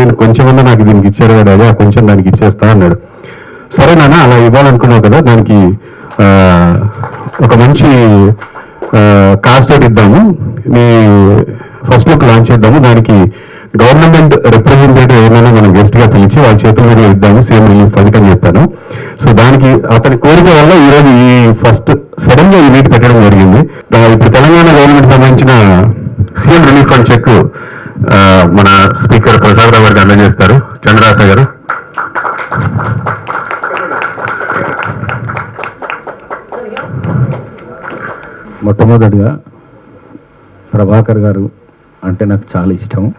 నేను కొంచెమన్నా నాకు దీనికి ఇచ్చారు కదా అదే కొంచెం దానికి ఇచ్చేస్తా అన్నాడు. సరే నాన్న అలా ఇవ్వాలనుకున్నావు కదా దానికి ఒక మంచి కాస్ట్ తోటి ఇద్దాము. నీ ఫస్ట్ బుక్ లాంచ్ చేద్దాము. దానికి గవర్నమెంట్ రిప్రజెంటేటివ్ ఏమైనా మనం గెస్ట్గా పిలిచి వాళ్ళ చేతుల మీద ఇద్దాము. సీఎం రిలీఫ్ ఫండ్ అని చెప్పాను. సో దానికి అతని కోరిక వల్ల ఈరోజు ఈ ఫస్ట్ సడన్గా ఈ మీట్ పెట్టడం జరిగింది. ఇప్పుడు తెలంగాణ గవర్నమెంట్ సంబంధించిన సీఎం రిలీఫ్ ఫండ్ చెక్ మన స్పీకర్ ప్రసాద్ రావు గారికి అందజేస్తారు. చంద్రాస గారు. మొట్టమొదటిగా ప్రభాకర్ గారు అంటే నాకు చాలా ఇష్టం.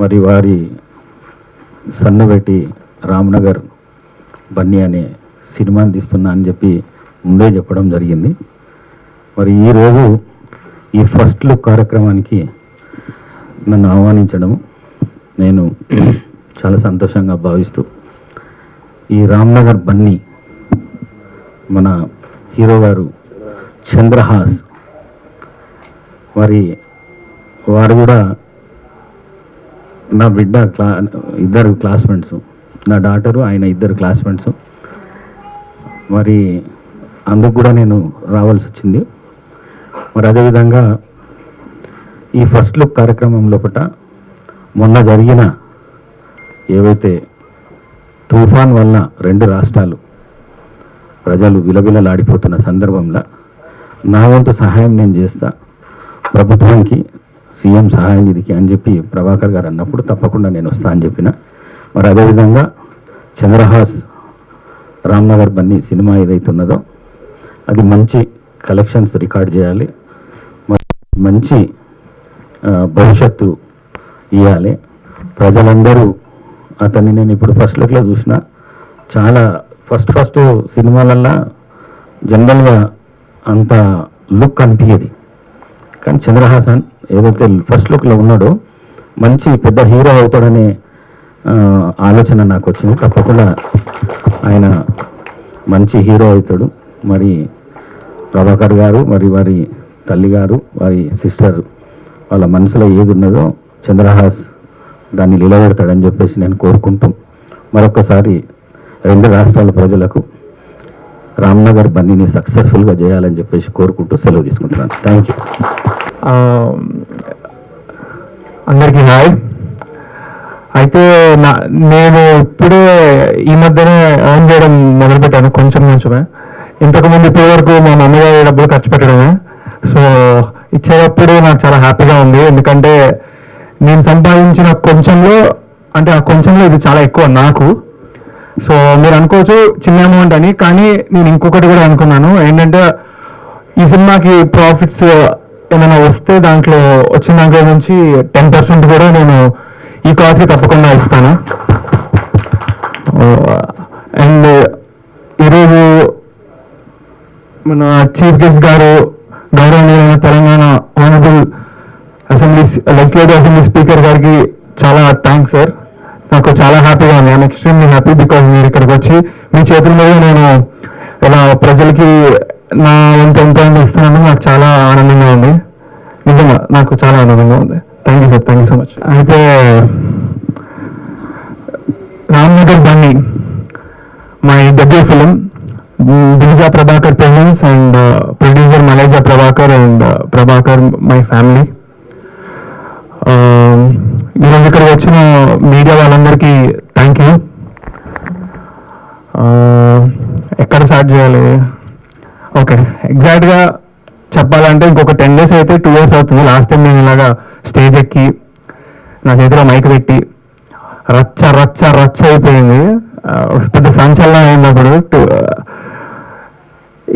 మరి వారి సన్నబెట్టి రామ్నగర్ బన్నీ అనే సినిమాని తీస్తున్నా అని చెప్పి ముందే చెప్పడం జరిగింది. మరి ఈరోజు ఈ ఫస్ట్ లుక్ కార్యక్రమానికి నన్ను ఆహ్వానించడం నేను చాలా సంతోషంగా భావిస్తూ ఈ రామ్నగర్ బన్నీ మన హీరో గారు చంద్రహాస్ మరి వారు కూడా నా బిడ్డ క్లా ఇద్దరు క్లాస్మేట్స్ నా డాటరు ఆయన ఇద్దరు క్లాస్మేట్స్. మరి అందుకు కూడా నేను రావాల్సి వచ్చింది. మరి అదేవిధంగా ఈ ఫస్ట్ లుక్ కార్యక్రమం లోపల మొన్న జరిగిన ఏవైతే తుఫాన్ వల్ల రెండు రాష్ట్రాలు ప్రజలు విలవిలలాడిపోతున్న సందర్భంలో నా వంతు సహాయం నేను చేస్తా. ప్రభుత్వానికి సీఎం సహాయ నిధికి అని చెప్పి ప్రభాకర్ గారు అన్నప్పుడు తప్పకుండా నేను వస్తా అని చెప్పిన. మరి అదేవిధంగా చంద్రహాస్ రామ్నగర్ బన్నీ సినిమా ఏదైతే ఉన్నదో అది మంచి కలెక్షన్స్ రికార్డ్ చేయాలి. మంచి భవిష్యత్తు ఇవ్వాలి. ప్రజలందరూ అతన్ని నేను ఇప్పుడు ఫస్ట్ లుక్లో చూసిన చాలా ఫస్ట్ ఫస్ట్ సినిమాలల్లో జనరల్గా అంత లుక్ అనిపించేది కానీ చంద్రహాసన్ ఏదైతే ఫస్ట్ లుక్లో ఉన్నాడో మంచి పెద్ద హీరో అవుతాడనే ఆలోచన నాకు వచ్చింది. తప్పకుండా ఆయన మంచి హీరో అవుతాడు. మరి ప్రభాకర్ గారు మరి వారి తల్లి గారు వారి సిస్టర్ వాళ్ళ మనసులో ఏది ఉన్నదో చంద్రహాస్ దాన్ని నిలబెడతాడని చెప్పేసి నేను కోరుకుంటూ మరొకసారి రెండు రాష్ట్రాల ప్రజలకు రామ్నగర్ బన్నీని సక్సెస్ఫుల్గా చేయాలని చెప్పేసి కోరుకుంటూ సెలవు తీసుకుంటున్నాను. Thank you. అందరికీ హాయ్. అయితే నా నేను ఇప్పుడే ఈ మధ్యనే ఆన్ చేయడం మొదలుపెట్టాను కొంచెం కొంచెమే. ఇంతకుముందు ఇప్పటి వరకు మా మమ్మీ డబ్బులు ఖర్చు పెట్టడమే. సో ఇచ్చేటప్పుడు నాకు చాలా హ్యాపీగా ఉంది. ఎందుకంటే నేను సంపాదించిన కొంచెంలో అంటే ఆ కొంచెంలో ఇది చాలా ఎక్కువ నాకు. సో మీరు అనుకోవచ్చు చిన్న అమౌంట్ అని కానీ నేను ఇంకొకటి కూడా అనుకున్నాను. ఏంటంటే ఈ సినిమాకి ప్రాఫిట్స్ ఏమైనా వస్తే దాంట్లో వచ్చిన దాంట్లో నుంచి టెన్ పర్సెంట్ కూడా నేను ఈ కాజ్కి తప్పకుండా ఇస్తాను. అండ్ ఈరోజు మన చీఫ్ గెస్ట్ గారు గౌరవనీయులైన Telangana honourable assembly legislative assembly speaker గారికి చాలా థ్యాంక్స్ సార్ నాకు చాలా హ్యాపీగా ఉంది. ఐఎమ్ ఎక్స్ట్రీమ్లీ హ్యాపీ బికాజ్ మీరు ఇక్కడికి వచ్చి మీ చేతుల మీద నేను ఇలా ప్రజలకి నా ఎంత ఎంత ఇస్తున్నాను. నాకు చాలా ఆనందంగా ఉంది. నిజంగా నాకు చాలా ఆనందంగా ఉంది. Thank you sir thank you so much అయితే Ramnagar Bunny my debut film Divija Prabhakar paintings and uh, producer Maleja Prabhakar and uh, Prabhakar my family um, ఈరోజు ఇక్కడ వచ్చిన మీడియా వాళ్ళందరికీ థ్యాంక్ యూ um, ఎక్కడ స్టార్ట్ చేయాలి? Okay ఎగ్జాక్ట్గా చెప్పాలంటే ఇంకొక టెన్ డేస్ అయితే టూ ఇయర్స్ అవుతుంది. లాస్ట్ టైం నేను ఇలాగా స్టేజ్ ఎక్కి నా చేతిలో మైక్ పెట్టి రచ్చ రచ్చ రచ్చ అయిపోయింది. Uh, పెద్ద సంచలనం అయింది అప్పుడు.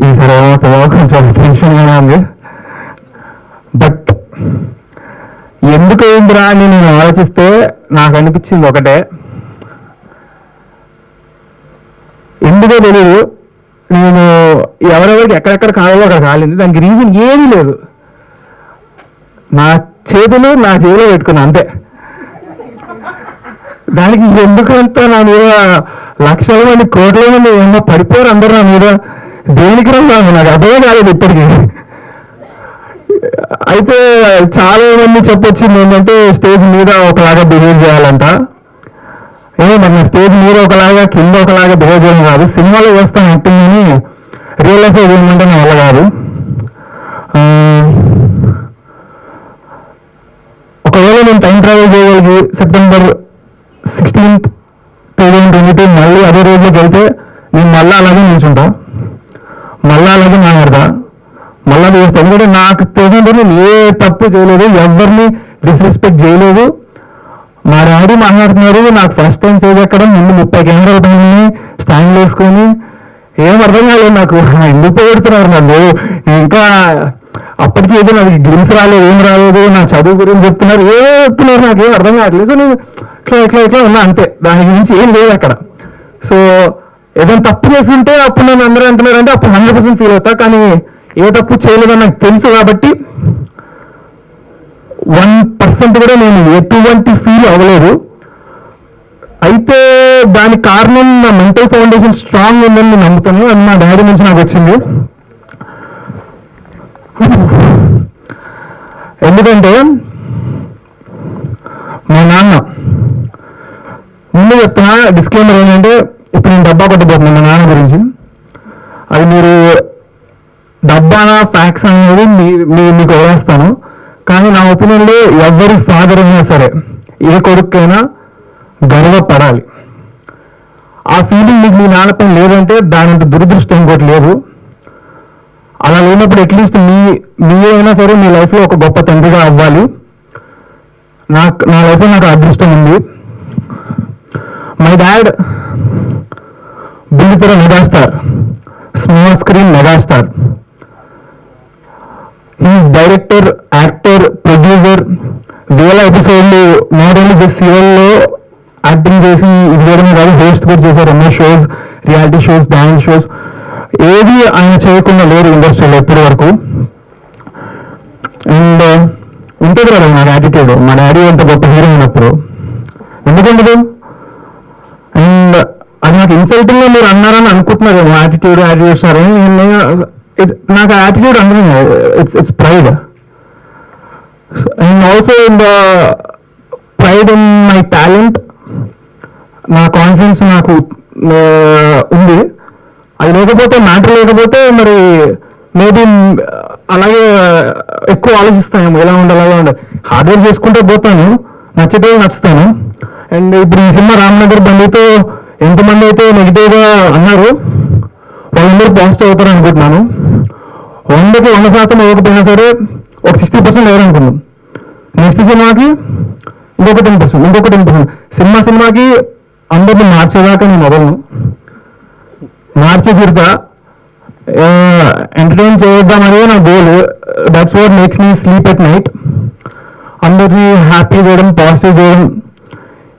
ఈ ఈసారి కొంచెం టెన్షన్గానే ఉంది. బట్ ఎందుకు అయిందిరా అని నేను ఆలోచిస్తే నాకు అనిపించింది ఒకటే. ఎందుకో తెలియదు నేను ఎవరెవరికి ఎక్కడెక్కడ కావాలో అక్కడ కాలింది. దానికి రీజన్ ఏమీ లేదు. నా చేతులు నా చేతిలో పెట్టుకున్నా అంతే. దానికి ఎందుకంత నా మీద లక్షల మంది కోట్ల మంది ఏమో పడిపోరు అందరూ నా మీద? దేనికి రంగు నాకు? అర్థమే కాలేదు ఇప్పటికీ. అయితే చాలా మంది చెప్పొచ్చింది ఏంటంటే స్టేజ్ మీద ఒకలాగా బిహేవ్ చేయాలంట. ఏమో మరి నా స్టేజ్ మీద ఒకలాగా కింద ఒకలాగా బిహేవ్ చేయడం కాదు. సినిమాలో వేస్తాను యాక్టింగ్ అని రియల్ లైఫ్ ఏమంటే నా వల్ల కాదు. ఒకవేళ నేను time travel చేయగలిగి September sixteenth two thousand twenty two మళ్ళీ అదే రోజులోకి వెళ్తే నేను మళ్ళీ అలాగే నిల్చుంటా. మళ్ళీ అలాగే మాట్లాడతా మళ్ళీ అది ఎందుకంటే నాకు తెలిసినంత నేను ఏ తప్పు చేయలేదు ఎవరిని డిస్రెస్పెక్ట్ చేయలేదు. మా డాడీ మాట్లాడుతున్నారు నాకు ఫస్ట్ టైం స్టేజ్ ఎక్కడం ముందు ముప్పై కెమెరాలు పైన స్టాండ్ వేసుకొని. ఏం అర్థం కాలేదు నాకు ఎందుకు పెడుతున్నారు నన్ను? ఇంకా అప్పటికి ఏదో నాకు గ్రిమ్స్ రాలేదు ఏం రాలేదు నా చదువు గురించి చెప్తున్నారు ఏ చెప్తున్నారు నాకు ఏం అర్థం కావట్లేదు. సో నేను ఇట్లా ఇట్లా ఇట్లా ఉన్నా అంతే. దాని గురించి ఏం లేదు అక్కడ. సో ఏదైనా తప్పు చేస్తుంటే అప్పుడు నన్ను అందరూ అంటున్నారు అంటే అప్పుడు హండ్రెడ్ పర్సెంట్ ఫీల్ అవుతా కానీ ఏ తప్పు చేయలేదని నాకు తెలుసు కాబట్టి వన్ పర్సెంట్ కూడా నేను ఎటువంటి ఫీల్ అవ్వలేదు. అయితే దానికి కారణం నా మెంటల్ ఫౌండేషన్ స్ట్రాంగ్ ఉందని నేను నమ్ముతాను అని మా డాడీ నుంచి నాకు వచ్చింది. ఎందుకంటే మా నాన్న ముందు చెప్తున్నా డిస్క్లైమర్ ఏంటంటే ఇప్పుడు నేను డబ్బా కొట్టబోతున్నాను మా నాన్న గురించి. అది మీరు డబ్బానా ఫ్యాక్స్ అనేది మీ- మీకు వదిలేస్తాను. కానీ నా ఒపీనియన్లో ఎవరి ఫాదర్ అయినా సరే ఏ కొడుకైనా గర్వపడాలి. ఆ ఫీలింగ్ మీకు మీ నాన్నపై లేదంటే దానంత దురదృష్టం ఇంకోటి లేదు. అలా లేనప్పుడు అట్లీస్ట్ మీ మీ అయినా సరే మీ లైఫ్లో ఒక గొప్ప తండ్రిగా అవ్వాలి. నాకు నా లైఫ్లో నాకు అదృష్టం ఉంది. మై డాడ్ బుల్లితెర megastar small screen megastar he's director actor producer వేల ఎపిసోడ్లు నాట్ ఓన్లీ జస్ట్ సీరియల్లో యాక్టింగ్ చేసి ఇది చేయడమే కాదు హోస్ట్ కూడా చేశారు. ఎన్నో shows reality shows dance shows ఏది ఆయన చేయకుండా లేరు ఇండస్ట్రీలో ఇప్పటి వరకు. అండ్ uh, ఉంటుంది కదా నా యాటిట్యూడ్ మా డాడీ అంత గొప్ప హీరో అయినప్పుడు. ఎందుకంటే అండ్ నాకు ఇన్సల్టింగ్గా మీరు అన్నారని అనుకుంటున్నారు యాటిట్యూడ్ యాటిట్యూడ్ సరే నాకు యాటిట్యూడ్ అంటే it's it's pride and also in the pride in my talent నా కాన్ఫిడెన్స్ నాకు ఉంది. అది లేకపోతే మ్యాటర్ లేకపోతే మరి మేబీ అలాగే ఎక్కువ ఆలోచిస్తాను ఎలా ఉండాలి అలా ఉండాలి. హార్డ్ వర్క్ చేసుకుంటే పోతాను నచ్చితే నచ్చుతాను. అండ్ ఇప్పుడు ఈ సినిమా రామ్నగర్ బండితో ఎంతమంది అయితే నెగిటివ్గా అన్నారు వాళ్ళందరూ పాజిటివ్ అవుతారు అనుకుంటున్నాను. వందకి వంద శాతం ఇవ్వకపోయినా సరే ఒక సిక్స్టీ పర్సెంట్ ఎవరనుకున్నాం నెక్స్ట్ సినిమాకి ఇంకొక టెన్ పర్సెంట్ ఇంకొక టెన్ పర్సెంట్ సినిమా సినిమాకి అందరిని మార్చేదాకా నేను వదలను మార్చి తీరుతా ఎంటర్టైన్ చేద్దాం అనేది నా goal that's what makes me sleep at night అందరినీ హ్యాపీ చేయడం పాజిటివ్ చేయడం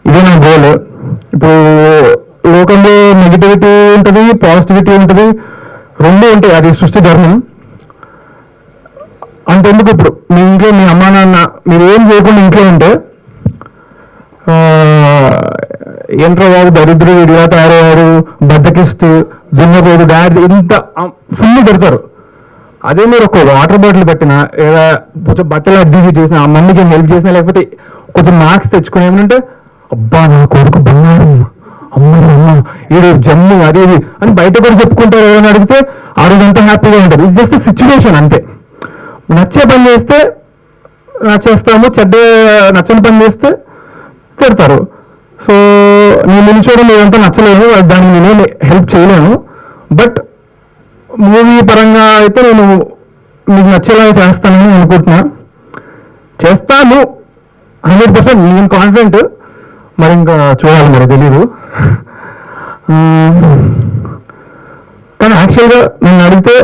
ఇదే నా గోల్ ఇప్పుడు లోకంలో నెగిటివిటీ ఉంటుంది పాజిటివిటీ ఉంటుంది రెండు ఉంటాయి. అది సృష్టి ధర్మం. అంతెందుకు ఇప్పుడు మీ ఇంట్లో మీ అమ్మా నాన్న మీరు ఏం చేయకుండా ఇంట్లో ఉంటే ఆ, ఏంట్రా బాబు దరిద్రుడు ఇలా తయారయ్యారు బద్దకిస్తూ దున్నపోదు డాడ్ ఇంత ఫుల్ పెడతారు. అదే మీరు ఒక వాటర్ బాటిల్ పెట్టినా లేదా కొంచెం బట్టలు అద్దీసి చేసిన ఆ మమ్మీకి హెల్ప్ చేసినా లేకపోతే కొంచెం మార్క్స్ తెచ్చుకుని ఏమంటే అబ్బా నా కొడుకు బంగారం. అమ్మ అమ్మ ఈడు జమ్ము అది ఇది అని బయట కూడా చెప్పుకుంటారు ఏమైనా అడిగితే ఆ రోజంతా హ్యాపీగా ఉంటారు. ఇది జస్ట్ సిచ్యువేషన్ అంతే. నచ్చే పని చేస్తే నచ్చేస్తాము చెడ్డ నచ్చని పని చేస్తే తిడతారు. సో నేను నిలిచోవడం ఇదంతా నచ్చలేదు దాన్ని నేను హెల్ప్ చేయలేను. బట్ మూవీ పరంగా అయితే నేను మీకు నచ్చేలా చేస్తానని అనుకుంటున్నా. చేస్తాను. హండ్రెడ్ పర్సెంట్ నేను కాన్ఫిడెంట్ మరి ఇంకా చూడాలి మరి తెలీదు. కానీ యాక్చువల్గా నేను అడిగితే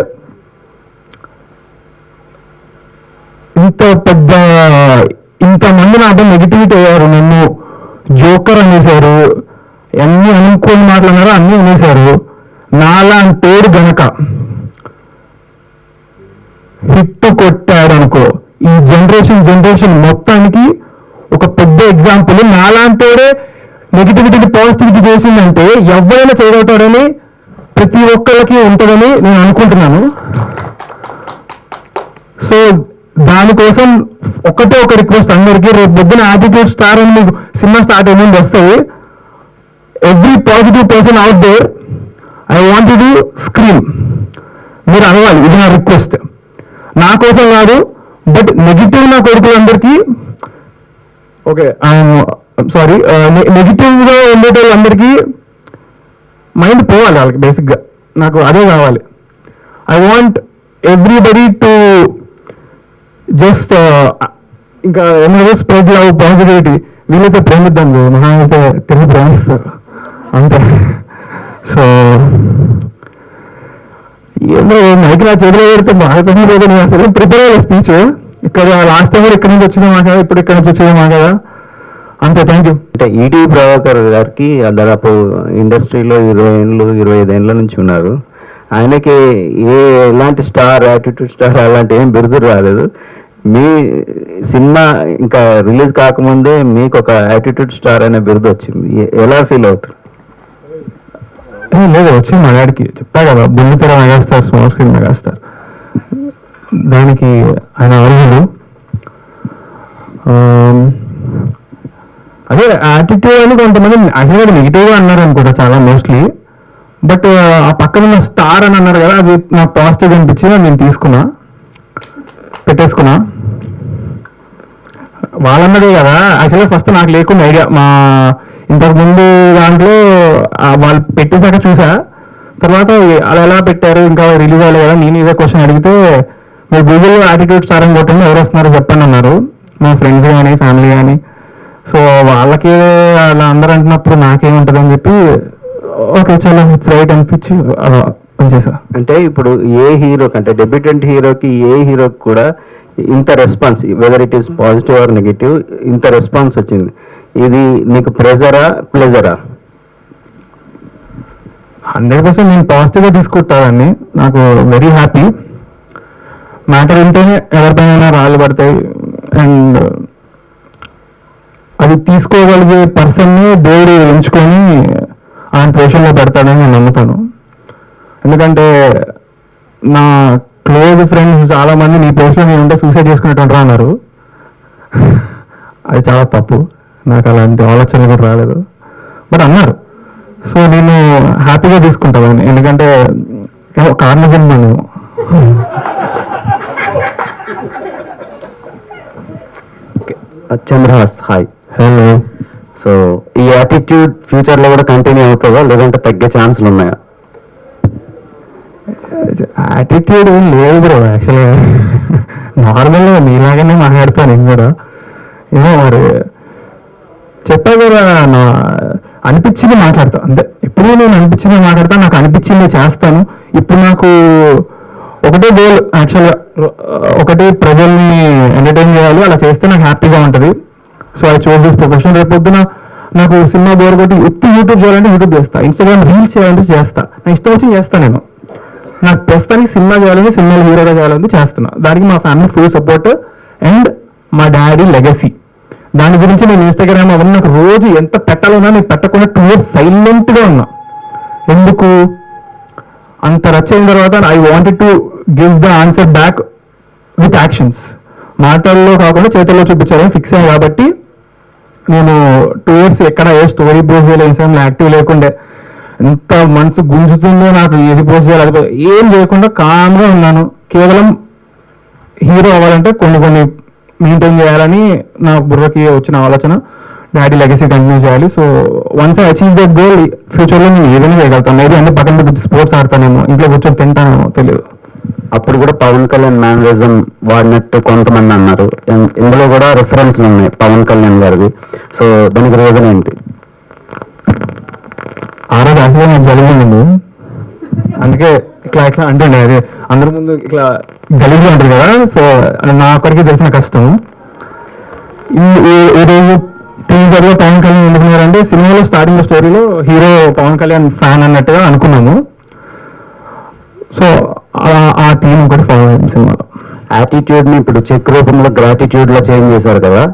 ఇంత పెద్ద ఇంతమంది నాతో నెగిటివిటీ అయ్యారు నన్ను. జోకర్ అనేసారు అన్నీ అనుకోని మాట్లాడినారు అన్ని అనేసారు పేరు గనక హిట్ కొట్టాడు అనుకో ఈ జనరేషన్ జనరేషన్ మొత్తానికి ఒక పెద్ద ఎగ్జాంపుల్ నాలాంటోడే నెగిటివిటీని పాజిటివిటీ చేసిందంటే ఎవరైనా చేయగలుగుతాడని ప్రతి ఒక్కరికి ఉంటుందని నేను అనుకుంటున్నాను. సో దానికోసం ఒకటే ఒక రిక్వెస్ట్ అందరికీ రేపు పొద్దున యాటిట్యూడ్ స్టార్ అని మీకు సినిమా స్టార్ట్ అయ్యింది వస్తుంది every positive person out there I want to screen మీరు అనవాలి ఇది నా రిక్వెస్ట్ నా కోసం కాదు బట్ నెగిటివ్ నా కొడుకులందరికీ ఓకే సారీ నెగిటివ్గా ఉండేటోళ్ళందరికీ మైండ్ పోవాలి వాళ్ళకి బేసిక్గా నాకు అదే కావాలి. I want everybody to just ఇంకా ఏమైనా స్ప్రెడ్ లవ్ పాజిటివిటీ వీళ్ళైతే ప్రేమిద్దాం మహా అయితే తిరిగి ప్రేమిస్తారు. అంతే. సో ఏమో మైక్ నా చేతిలో పెడితే బాగా పని లేదు నేను అసలు ప్రిపేర్ అయ్యే స్పీచ్ ఇక్కడ లాస్ట్ టైం కూడా ఇక్కడ నుంచి వచ్చింది మా కదా ఇప్పుడు ఇక్కడ నుంచి వచ్చేది మా కదా. అంతే థ్యాంక్ యూ అంటే ఈటీ ప్రభాకర్ గారికి దాదాపు ఇండస్ట్రీలో ఇరవై ఏళ్ళు ఇరవై ఐదు ఏళ్ళ నుంచి ఉన్నారు. ఆయనకి ఏ ఎలాంటి స్టార్ యాటిట్యూడ్ స్టార్ అలాంటి ఏం బిరుదులు రాలేదు. మీ సినిమా ఇంకా రిలీజ్ కాకముందే మీకు ఒక యాటిట్యూడ్ స్టార్ అనే బిరుదు వచ్చింది. ఎలా ఫీల్ అవుతారు? ఏ, లేదు వచ్చింది మా డాడీకి. చెప్పా కదా బుల్లితెర మెగాస్టార్ స్మాల్ స్క్రీన్ మెగాస్టార్. దానికి ఆయన అర్హులు అదే యాటిట్యూడ్ అని కొంతమంది యాక్చువల్గా నెగిటివ్గా అన్నారు అనుకుంటా చాలా మోస్ట్లీ బట్ ఆ పక్కన ఉన్న స్టార్ అని అన్నారు కదా అది నాకు పాజిటివ్ అనిపించి నేను తీసుకున్నా. పెట్టేసుకున్నా. వాళ్ళన్నదే కదా. యాక్చువల్గా ఫస్ట్ నాకు లేకుండా ఐడియా మా ఇంతకు ముందు దాంట్లో వాళ్ళు పెట్టేశాక చూసా. తర్వాత అలా ఎలా పెట్టారు ఇంకా రిలీజ్ అవ్వలేదు కదా నేను ఇదే క్వశ్చన్ అడిగితే మీరు గూగుల్లో యాటిట్యూడ్ స్టార్ అని కొట్టండి ఎవరు వస్తున్నారో చెప్పండి అన్నారు. మా ఫ్రెండ్స్ కానీ ఫ్యామిలీ కానీ సో వాళ్ళకి అలా అందరూ అంటున్నప్పుడు నాకేముంటుంది అని చెప్పి ఓకే చాలా ఇట్స్ రైట్ అనిపించి పనిచేసా. అంటే ఇప్పుడు ఏ హీరోకి అంటే డెబ్యూటెంట్ హీరోకి ఏ హీరోకి కూడా ఇంత response whether it is positive or negative ఇంత రెస్పాన్స్ వచ్చింది. ఇది నీకు ప్రెజరా ప్లెజరా హండ్రెడ్ పర్సెంట్ నేను పాజిటివ్గా తీసుకుంటానండి నాకు వెరీ హ్యాపీ మ్యాటర్ అంటే ఎవరిపైన రాళ్ళు పడతాయి. అండ్ అది తీసుకోగలిగే పర్సన్ని దేవుడు ఎంచుకొని ఆయన పొజిషన్లో పెడతాడని నేను నమ్ముతాను. ఎందుకంటే నా క్లోజ్ ఫ్రెండ్స్ చాలా మంది నీ పొజిషన్ నేను ఉంటే సూసైడ్ చేసుకునేటువంటి అన్నారు. అది చాలా తప్పు. నాకు అలాంటి ఆలోచనలు కూడా రాలేదు. బట్ అన్నారు. సో నేను హ్యాపీగా తీసుకుంటాను. ఎందుకంటే కారణం నేను చంద్రహాస్ హాయ్ హలో సో ఈ యాటిట్యూడ్ ఫ్యూచర్లో కూడా కంటిన్యూ అవుతుందా? లేదంటే తగ్గే ఛాన్సులు ఉన్నాయా? యాటిట్యూడ్ ఏం లేదు బ్రో యాక్చువల్గా నార్మల్గా నీలాగానే మాట్లాడతాను నేను కూడా. ఏమో మరి చెప్పా కదా నా అనిపించింది మాట్లాడతా. అంతే ఎప్పుడు నేను అనిపించింది మాట్లాడతా నాకు అనిపించింది చేస్తాను. ఇప్పుడు నాకు ఒకటే గోల్ యాక్చువల్గా ఒకటి ప్రజల్ని ఎంటర్టైన్ చేయాలి అలా చేస్తే నాకు హ్యాపీగా ఉంటుంది. So I choose this profession రేపు పొద్దున నాకు సినిమా బోర్ కొట్టి ఉత్తి యూట్యూబ్ చేయాలంటే యూట్యూబ్ చేస్తా. ఇన్స్టాగ్రామ్ రీల్స్ చేయాలంటే చేస్తా. నా ఇష్టం వచ్చి చేస్తా నేను. నాకు ప్రస్తుతానికి సినిమా చేయాలని సినిమాలు హీరోగా చేయాలని చేస్తున్నా. దానికి మా ఫ్యామిలీ ఫుల్ సపోర్ట్ అండ్ మా డాడీ లెగసీ దాని గురించి నేను ఇన్స్టాగ్రామ్ అవన్నీ నాకు రోజు ఎంత పెట్టాలన్నా నేను పెట్టకుండా టూ ఇయర్స్ సైలెంట్గా ఉన్నా. ఎందుకు? అంత రచ్ అయిన తర్వాత I wanted to give the answer back with actions మాటల్లో కాకుండా చేతుల్లో చూపించాలని ఫిక్స్ అయ్యాను కాబట్టి నేను టూ ఇయర్స్ ఎక్కడ ఏ స్టోరీ పోస్ట్ చేయలేదు ఇన్స్టాగ్రామ్లో యాక్టివ్ లేకుండే. ఎంత మనసు గుంజుతుందో నాకు ఏది పోస్ట్ చేయాలి అది ఏం చేయకుండా కామ్గా ఉన్నాను. కేవలం హీరో అవ్వాలంటే కొన్ని కొన్ని మెయింటైన్ చేయాలని నా బుర్రకి వచ్చిన ఆలోచన. డాడీ లెగసీ కంటిన్యూ చేయాలి. So once I achieve that goal ఫ్యూచర్లో నేను ఏదైనా చేయగలుగుతాను. మేబీ అన్ని పక్కన పెట్టి స్పోర్ట్స్ ఆడతానేమో ఇంట్లో కూర్చొని తింటానేమో తెలియదు. అప్పుడు కూడా పవన్ కళ్యాణ్ మేనరిజం వాడినట్టు కొంతమంది అన్నారు. ఇందులో కూడా రిఫరెన్స్లు ఉన్నాయి పవన్ కళ్యాణ్ గారివి. సో దానికి రీజన్ ఏంటి? ఆ రోజు యాక్చువల్గా నాకు జరిగిందండి. అందుకే ఇట్లా ఇట్లా అంటే అది అందరి ముందు ఇట్లా గలీజ్గా ఉంటుంది కదా. సో నా ఒక్కడికి తెలిసిన కష్టం. ఈ రోజు టీజర్లో పవన్ కళ్యాణ్ ఎందుకున్నారంటే సినిమాలో స్టార్టింగ్ స్టోరీలో హీరో పవన్ కళ్యాణ్ ఫ్యాన్ అన్నట్టుగా అనుకున్నాము. సో ఆ- థీమ్ ఒకటి ఫాలో అయింది సినిమాలో. యాటిట్యూడ్ని ఇప్పుడు చెక్ రూపంలో గ్రాటిట్యూడ్లో చేంజ్ చేశారు కదా.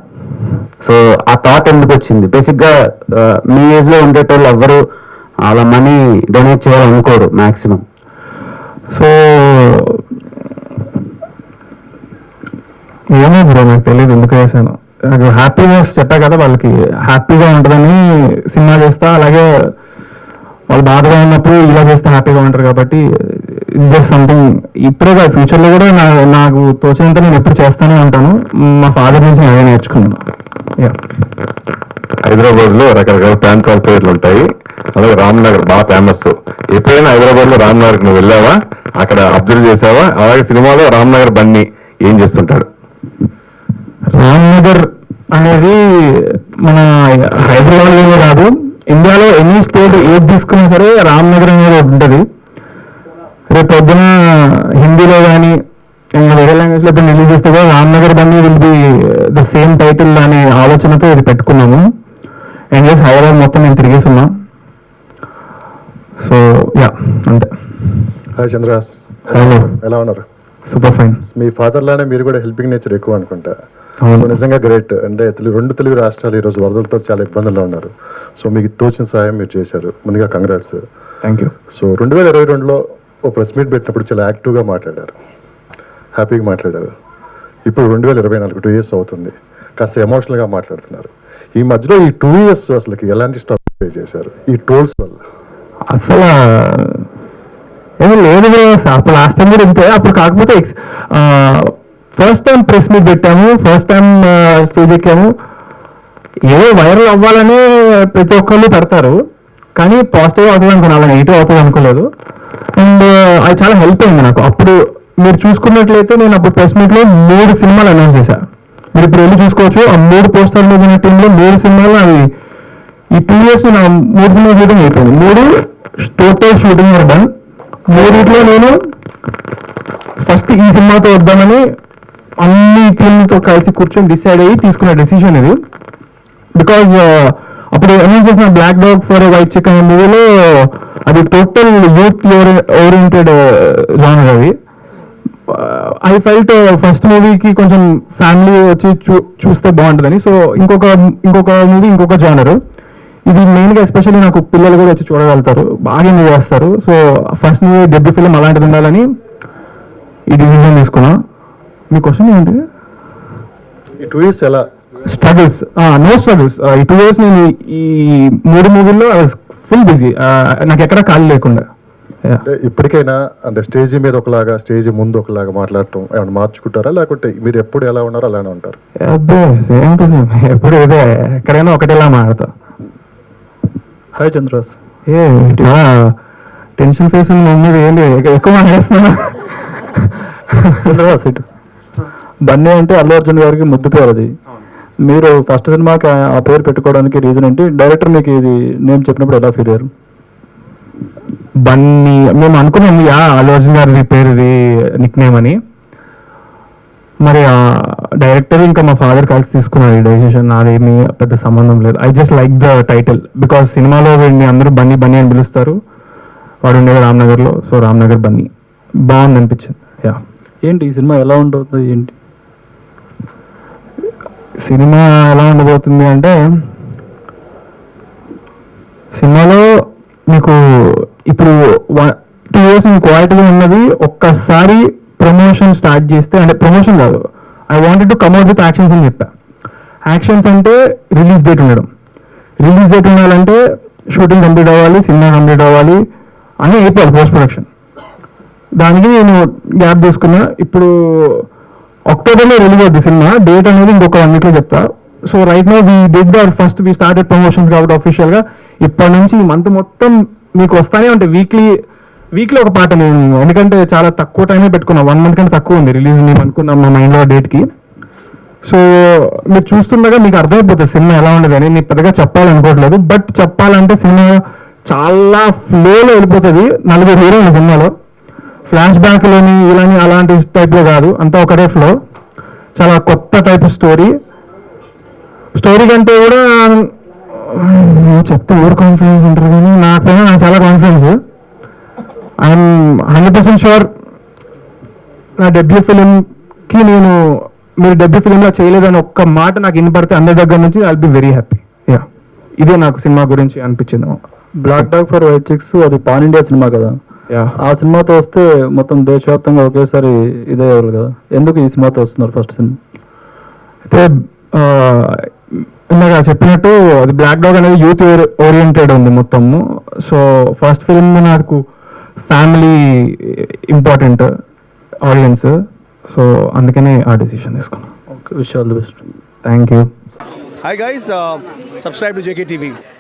సో ఆ థాట్ ఎందుకు వచ్చింది? బేసిక్గా మీ ఏజ్లో ఉండేటోళ్ళు ఎవ్వరు అలా మనీ డొనేట్ చేయాలనుకోరు మాక్సిమం సో ఏమో బ్రో నాకు తెలియదు ఎందుకు వేసాను హ్యాపీనెస్ చెప్పా కదా వాళ్ళకి. హ్యాపీగా ఉంటుందని సినిమా చేస్తా అలాగే వాళ్ళు బాధగా ఉన్నప్పుడు ఇలా చేస్తే హ్యాపీగా ఉంటారు కాబట్టి ఇది జస్ట్ సంథింగ్ ఇప్పుడే కాదు ఫ్యూచర్లో కూడా నా నాకు తోచినంత నేను ఎప్పుడు చేస్తానే ఉంటాను. మా ఫాదర్ నుంచి నేను అదే నేర్చుకున్నాను. హైదరాబాద్లో హైదరాబాద్లో రకరకాల ప్రాంతాల పేర్లు ఉంటాయి. అలాగే రామ్నగర్ బాగా ఫేమస్ ఎప్పుడైనా హైదరాబాద్లో రామ్నగర్ నువ్వు వెళ్ళావా? అక్కడ అబ్జర్వ్ చేసావా? అలాగే సినిమాలో రామ్నగర్ బన్నీ ఏం చేస్తుంటాడు? రామ్నగర్ అనేది మన హైదరాబాద్లోనే కాదు. ఇండియాలో ఎనీ స్టేట్ ఏది తీసుకున్నా సరే రామ్నగర్ అనేది ఉంటుంది. రేపు పొద్దున హిందీలో కానీ ఇంకా వేరే లాంగ్వేజ్లో ఎప్పుడు రిలీజ్ చేస్తే కూడా Ramnagar Bunny will be the same title అనే ఆలోచనతో ఇది పెట్టుకున్నాము. అండ్ జస్ట్ హైదరాబాద్ మొత్తం నేను తిరిగేస్తున్నా సో యా అంతే. హాయ్ చంద్రాస్ హలో ఎలా ఉన్నారు? సూపర్ ఫైన్ మీ ఫాదర్ లానే మీరు కూడా హెల్పింగ్ నేచర్ ఎక్కువ అనుకుంటా. సో నిజంగా గ్రేట్. అంటే రెండు తెలుగు రాష్ట్రాలు ఈరోజు వరదలతో చాలా ఇబ్బందుల్లో ఉన్నారు. సో మీకు తోచిన సహాయం మీరు చేశారు. ముందుగా కంగ్రాట్స్ థ్యాంక్ యూ సో రెండు వేల ఇరవై రెండులో ఓ ప్రెస్ మీట్ పెట్టినప్పుడు చాలా యాక్టివ్గా మాట్లాడారు. హ్యాపీగా మాట్లాడారు. ఇప్పుడు రెండు వేల ఇరవై నాలుగు టూ ఇయర్స్ అవుతుంది. కాస్త ఎమోషనల్గా మాట్లాడుతున్నారు. ఈ మధ్యలో ఈ టూ ఇయర్స్ అసలుకి ఎలాంటి స్టాప్ పే చేశారు? ఈ టోల్స్ వల్ల. అసలు ఏమీ లేదు. bro. అప్పుడు లాస్ట్ టైం కూడా ఇంతే. అప్పుడు కాకపోతే ఫస్ట్ టైం ప్రెస్ మీట్ పెట్టాము. ఫస్ట్ టైం స్టేజ్ ఎక్కాము. ఏదో వైరల్ అవ్వాలని ప్రతి ఒక్కళ్ళు పెడతారు. కానీ పాజిటివ్ అవుతుంది అనుకున్నా అలా నెగిటివ్ అవుతుంది అనుకోలేదు. అండ్ అది చాలా హెల్ప్ అయింది నాకు. అప్పుడు మీరు చూసుకున్నట్లయితే నేను అప్పుడు ప్రెస్ మీట్లో మూడు సినిమాలు అనౌన్స్ చేశాను మీరు ఇప్పుడు వెళ్ళి చూసుకోవచ్చు. ఆ మూడు పోస్టర్లు ఉన్న టీంలో మూడు సినిమాలు అవి ఈ టూ ఇయర్స్ నా మూడు సినిమా షూటింగ్ అయిపోయింది. మూడు టోటల్ షూటింగ్ డన్ మూడిట్లో నేను ఫస్ట్ ఈ సినిమాతో వద్దామని అన్ని టీంతో కలిసి కూర్చొని డిసైడ్ అయ్యి తీసుకున్న డెసిషన్ ఇది. బికాజ్ uh, అప్పుడు అనౌన్స్ చేసిన black dog for white chicken మూవీలో అది టోటల్ యూత్ ఓరియంటెడ్ జానర్ అది. ఐ ఫెల్ట్ ఫస్ట్ మూవీకి కొంచెం ఫ్యామిలీ వచ్చి చూ చూస్తే బాగుంటుందని. సో ఇంకొక ఇంకొక మూవీ ఇంకొక జానర్ ఇది మెయిన్గా ఎస్పెషల్లీ నాకు పిల్లలు కూడా వచ్చి చూడగలుగుతారు. బాగా ఎంజాయ్ చేస్తారు. So first movie debut film అలాంటిది ఉండాలని ఈ డిసిజన్ తీసుకున్నాను మీ క్వశ్చన్ ఏంటి? ఈ టూ ఇయర్స్ ఎలా? స్ట్రగుల్స్ నో స్ట్రగుల్స్ ఈ టూ ఇయర్స్ నేను ఈ- మూడు మూవీల్లో ఫుల్ బిజీ నాకు ఎక్కడ ఖాళీ లేకుండా. ఇప్పటికైనా అంటే స్టేజ్ మీద ఒకలాగా స్టేజ్ ముందు ఒకలాగా మాట్లాడటం ఏమైనా మార్చుకుంటారా? లేకుంటే మీరు ఎప్పుడు ఎలా ఉన్నారో అలానే ఉంటారు. అబ్బే సేమ్ టు సేమ్ ఎప్పుడు ఇదే ఎక్కడైనా ఒకటేలా మాడతా హాయ్ చంద్రాస్ ఏ చాలా టెన్షన్ ఫేస్ ఉంది ఏంటి ఎక్క- ఎక్కువ మాట్లాడుతున్నా చంద్రబాస్ ఇటు. బన్నీ అంటే అల్లు అర్జున్ గారికి ముద్దు పేరు అది. మీరు ఫస్ట్ సినిమాకి ఆ- పేరు పెట్టుకోవడానికి రీజన్ ఏంటి? డైరెక్టర్ మీకు ఇది నేమ్ చెప్పినప్పుడు ఎలా ఫీల్ అయ్యారు? బన్నీ మేము అనుకున్నాము యా అల్లు అర్జున్ గారి పేరు నిక్ నేమ్ అని. మరి ఆ డైరెక్టర్ ఇంకా మా ఫాదర్ కలిసి తీసుకున్నారు ఈ డెసిషన్ నాదేమి పెద్ద సంబంధం లేదు. I just like the title because సినిమాలో వీడిని అందరూ బన్నీ బన్నీ అని పిలుస్తారు. వాడు ఉండేది రామ్నగర్లో సో రామ్నగర్ బన్నీ. బాగుంది అనిపించింది యా. ఏంటి ఈ సినిమా ఎలా ఉంటుంది ఏంటి? సినిమా ఎలా ఉండబోతుంది అంటే సినిమాలో మీకు ఇప్పుడు టూ ఇయర్స్ మీకు క్వాలిటీగా ఉన్నది. ఒక్కసారి ప్రమోషన్ స్టార్ట్ చేస్తే అంటే ప్రమోషన్ కాదు I wanted to come at with actions అని చెప్పా. యాక్షన్స్ అంటే రిలీజ్ డేట్ ఉండడం. రిలీజ్ డేట్ ఉండాలంటే షూటింగ్ కంప్లీట్ అవ్వాలి సినిమా కంప్లీట్ అవ్వాలి అని అయిపోవాలి పోస్ట్ ప్రొడక్షన్ దానికి నేను గ్యాప్ తీసుకున్నా. ఇప్పుడు అక్టోబర్లో రిలీజ్ అవుద్ది సినిమా. డేట్ అనేది ఇంకొక వన్ వీక్లో చెప్తా. So right now we did their first we started promotions కాబట్టి అఫీషియల్గా ఇప్పటి నుంచి ఈ మంత్ మొత్తం మీకు వస్తానే ఉంటాయి. వీక్లీ వీక్లీ ఒక పాట నేను ఎందుకంటే చాలా తక్కువ టైమే పెట్టుకున్నాను వన్ మంత్ కంటే తక్కువ ఉంది రిలీజ్ మేము అనుకున్నాం మా మైండ్లో డేట్కి సో మీరు చూస్తుండగా మీకు అర్థమైపోతుంది సినిమా ఎలా ఉండదు అని నేను పెద్దగా చెప్పాలనుకోవట్లేదు. బట్ చెప్పాలంటే సినిమా చాలా ఫ్లోలో వెళ్ళిపోతుంది. నలుగురు హీరోలు సినిమాలో. ఫ్లాష్ బ్యాక్లోని ఇలాని అలాంటి టైప్లో కాదు. అంతా ఒకటే ఫ్లో చాలా కొత్త టైప్ స్టోరీ స్టోరీ కంటే కూడా నేను చెప్తే ఎవరు కాన్ఫిడెన్స్ ఉంటారు కానీ నాకైనా నాకు చాలా confidence I'm hundred percent sure నా డెబ్యూ ఫిలింకి నేను మీరు డెబ్యూ ఫిలింలో చేయలేదని ఒక్క మాట నాకు వినపడితే అందరి దగ్గర నుంచి I'll be very happy yeah ఇదే నాకు సినిమా గురించి అనిపించింది. Black dog for white chicks అది పాన్ ఇండియా సినిమా కదా. ఆ సినిమాతో వస్తే మొత్తం దేశవ్యాప్తంగా ఒకేసారి ఇదే అవ్వాలి కదా. ఎందుకు ఈ సినిమాతో వస్తున్నారు ఫస్ట్ సినిమా? అయితే ఇందాక చెప్పినట్టు అది బ్లాక్ డాగ్ అనేది యూత్ ఓరియంటెడ్ ఉంది మొత్తము. సో ఫస్ట్ ఫిల్మ్ నాకు ఫ్యామిలీ ఇంపార్టెంట్ ఆడియన్స్. సో అందుకనే ఆ డెసిషన్ తీసుకున్నాను okay wish all the best. Thank you. Hi guys, uh, subscribe to JKTV.